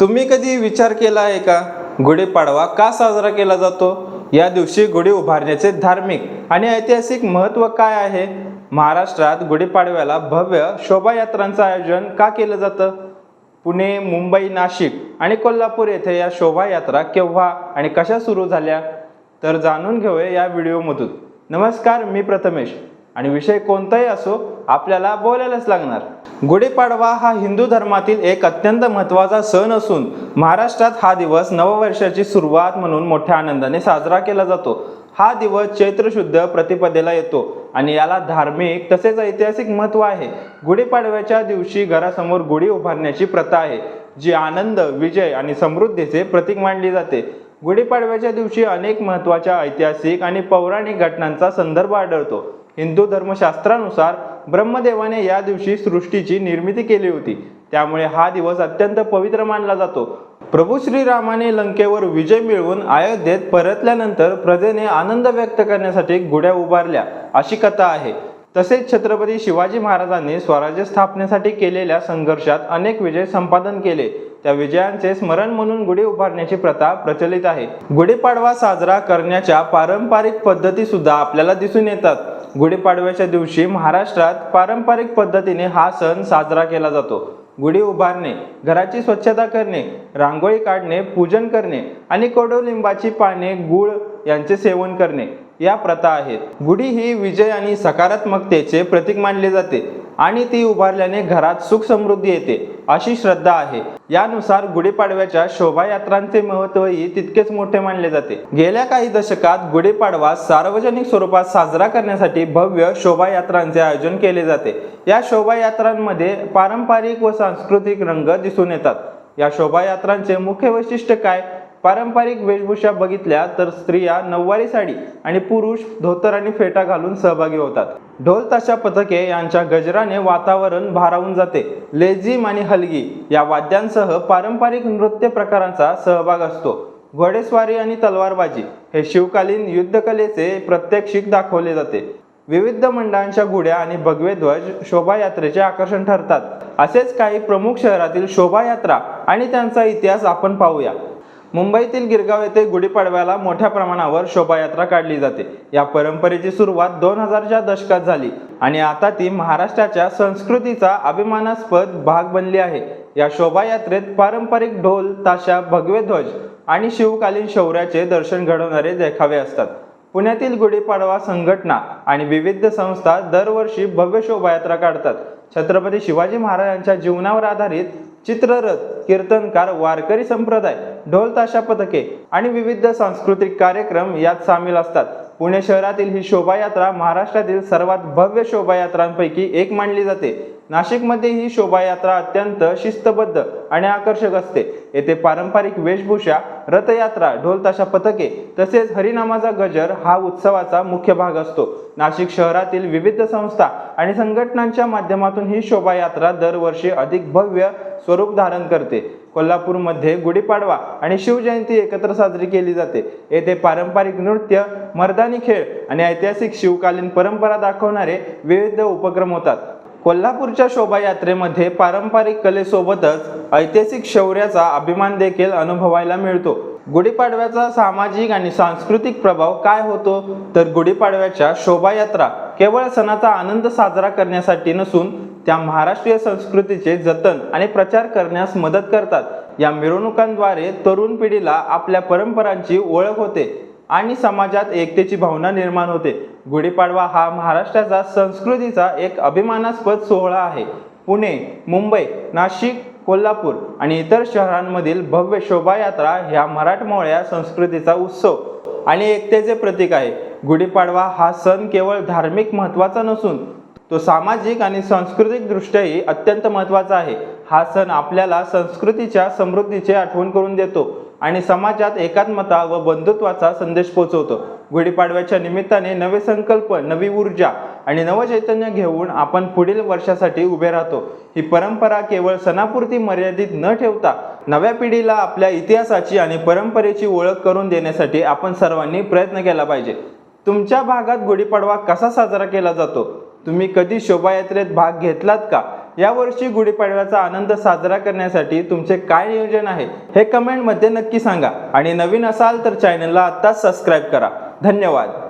तुम्ही कधी विचार केला आहे का? गुढीपाडवा का साजरा केला जातो? या दिवशी गुढी उभारण्याचे धार्मिक आणि ऐतिहासिक महत्त्व काय आहे? महाराष्ट्रात गुढीपाडव्याला भव्य शोभायात्रांचं आयोजन का केलं जातं? पुणे मुंबई नाशिक आणि कोल्हापूर येथे या शोभायात्रा केव्हा आणि कशा सुरू झाल्या? तर जाणून घेऊया या व्हिडिओमधून. नमस्कार मी प्रथमेश. आणि विषय कोणताही असो आपल्याला बोलायलाच लागणार. गुढीपाडवा हा हिंदू धर्मातील एक अत्यंत महत्त्वाचा सण असून महाराष्ट्रात हा दिवस नववर्षाची सुरुवात म्हणून मोठ्या आनंदाने साजरा केला जातो. हा दिवस चैत्र शुद्ध प्रतिपदेला येतो आणि याला धार्मिक तसेच ऐतिहासिक महत्त्व आहे. गुढीपाडव्याच्या दिवशी घरासमोर गुढी उभारण्याची प्रथा आहे जी आनंद विजय आणि समृद्धीचे प्रतीक मानली जाते. गुढीपाडव्याच्या दिवशी अनेक महत्त्वाच्या ऐतिहासिक आणि पौराणिक घटनांचा संदर्भ आढळतो. हिंदू धर्मशास्त्रानुसार ब्रह्मदेवाने या दिवशी सृष्टीची निर्मिती केली होती. त्यामुळे हा दिवस अत्यंत पवित्र मानला जातो. प्रभू श्रीरामाने लंकेवर विजय मिळवून अयोध्येत परतल्यानंतर प्रजेने आनंद व्यक्त करण्यासाठी गुढ्या उभारल्या. अशी कथा आहे. तसेच छत्रपती शिवाजी महाराजांनी स्वराज्य स्थापनेसाठी केलेल्या संघर्षात अनेक विजय संपादन केले. त्या विजयांचे स्मरण म्हणून गुढी उभारण्याची प्रथा प्रचलित आहे. गुढीपाडवा साजरा करण्याच्या पारंपरिक पद्धती सुद्धा आपल्याला दिसून येतात. गुढीपाडव्याच्या दिवशी महाराष्ट्रात पारंपरिक पद्धतीने हा सण साजरा केला जातो. गुढी उभारणे घराची स्वच्छता करणे रांगोळी काढणे पूजन करणे आणि कोडोलिंबाची पाने गुळ यांचे सेवन करणे. या प्रथा आहेत. गुढी ही विजय आणि सकारात्मकतेचे प्रतीक मानले जाते आणि ती उभारल्याने घरात सुख समृद्धी येते अशी श्रद्धा आहे. यानुसार गुढीपाडव्याच्या शोभायात्रांचे महत्वही तितकेच मोठे मानले जाते. गेल्या काही दशकात गुढीपाडवा सार्वजनिक स्वरूपात साजरा करण्यासाठी भव्य शोभायात्रांचे आयोजन केले जाते. या शोभायात्रांमध्ये पारंपरिक व सांस्कृतिक रंग दिसून येतात. या शोभायात्रांचे मुख्य वैशिष्ट्य काय? पारंपरिक वेशभूषा बघितल्या तर स्त्रिया नऊवारी साडी आणि पुरुष धोतर आणि फेटा घालून सहभागी होतात. ढोल ताशा पथके यांच्या गजराने वातावरण भारावून जाते. लेझिम आणि हलगी या वाद्यांसह पारंपरिक नृत्य प्रकारांचा सहभाग असतो. घोडेस्वारी आणि तलवारबाजी हे शिवकालीन युद्धकलेचे प्रत्यक्षिक दाखवले जाते. विविध मंडळांच्या गुढ्या आणि भगवे ध्वज शोभायात्रेचे आकर्षण ठरतात. असेच काही प्रमुख शहरातील शोभायात्रा आणि त्यांचा इतिहास आपण पाहूया. मुंबईतील गिरगाव येथे गुढीपाडव्याला मोठ्या प्रमाणावर शोभायात्रा काढली जाते. या परंपरेची सुरुवात दोन हजारच्या दशकात झाली आणि आता ती महाराष्ट्राच्या संस्कृतीचा अभिमानास्पद भाग बनली आहे. या शोभायात्रेत पारंपरिक ढोल ताशा भगवे ध्वज आणि शिवकालीन शौर्याचे दर्शन घडवणारे देखावे असतात. पुण्यातील गुढीपाडवा संघटना आणि विविध संस्था दरवर्षी भव्य शोभायात्रा काढतात. छत्रपती शिवाजी महाराजांच्या जीवनावर आधारित चित्ररथ कीर्तनकार वारकरी संप्रदाय ढोल ताशा पथके आणि विविध सांस्कृतिक कार्यक्रम यात सामील असतात. पुणे शहरातील ही शोभायात्रा महाराष्ट्रातील सर्वात भव्य शोभायात्रांपैकी एक मानली जाते. नाशिकमध्ये ही शोभायात्रा अत्यंत शिस्तबद्ध आणि आकर्षक असते. येथे पारंपरिक वेशभूषा रथयात्रा ढोलताशा पथके तसेच हरिनामाचा गजर हा उत्सवाचा मुख्य भाग असतो. नाशिक शहरातील विविध संस्था आणि संघटनांच्या माध्यमातून ही शोभायात्रा दरवर्षी अधिक भव्य स्वरूप धारण करते. कोल्हापूरमध्ये गुढीपाडवा आणि शिवजयंती एकत्र साजरी केली जाते. येथे पारंपरिक नृत्य मर्दानी खेळ आणि ऐतिहासिक शिवकालीन परंपरा दाखवणारे विविध उपक्रम होतात. कोल्हापूरच्या शोभायात्रेमध्ये पारंपरिक कलेसोबतच ऐतिहासिक शौर्याचा अभिमान देखील अनुभवायला मिळतो. गुढीपाडव्याचा सामाजिक आणि सांस्कृतिक प्रभाव काय होतो? तर गुढीपाडव्याच्या शोभायात्रा केवळ सणाचा आनंद साजरा करण्यासाठी नसून त्या महाराष्ट्रीय संस्कृतीचे जतन आणि प्रचार करण्यास मदत करतात. या मिरवणुकांद्वारे तरुण पिढीला आपल्या परंपरांची ओळख होते आणि समाजात एकतेची भावना निर्माण होते. गुढीपाडवा हा महाराष्ट्राचा संस्कृतीचा एक अभिमानास्पद सोहळा आहे. पुणे मुंबई नाशिक कोल्हापूर आणि इतर शहरांमधील भव्य शोभायात्रा ह्या मराठमोळ्या संस्कृतीचा उत्सव आणि एकतेचे प्रतीक आहे. गुढीपाडवा हा सण केवळ धार्मिक महत्त्वाचा नसून तो सामाजिक आणि सांस्कृतिक दृष्ट्याही अत्यंत महत्त्वाचा आहे. हा सण आपल्याला संस्कृतीच्या समृद्धीची आठवण करून देतो आणि समाजात एकात्मता व बंधुत्वाचा संदेश पोचवतो. गुढीपाडव्याच्या निमित्ताने नवे संकल्प नवी ऊर्जा आणि नवचैतन्य घेऊन आपण पुढील वर्षासाठी उभे राहतो. ही परंपरा केवळ सणापुरती मर्यादित न ठेवता नव्या पिढीला आपल्या इतिहासाची आणि परंपरेची ओळख करून देण्यासाठी आपण सर्वांनी प्रयत्न केला पाहिजे. तुमच्या भागात गुढीपाडवा कसा साजरा केला जातो? तुम्ही कधी शोभायात्रेत भाग घेतलात का? यावर्षी गुढीपाडव्याचा आनंद साजरा करण्यासाठी तुमचे काय नियोजन आहे? हे कमेंटमध्ये नक्की सांगा. आणि नवीन असाल तर चॅनलला आत्ताच सबस्क्राईब करा. धन्यवाद.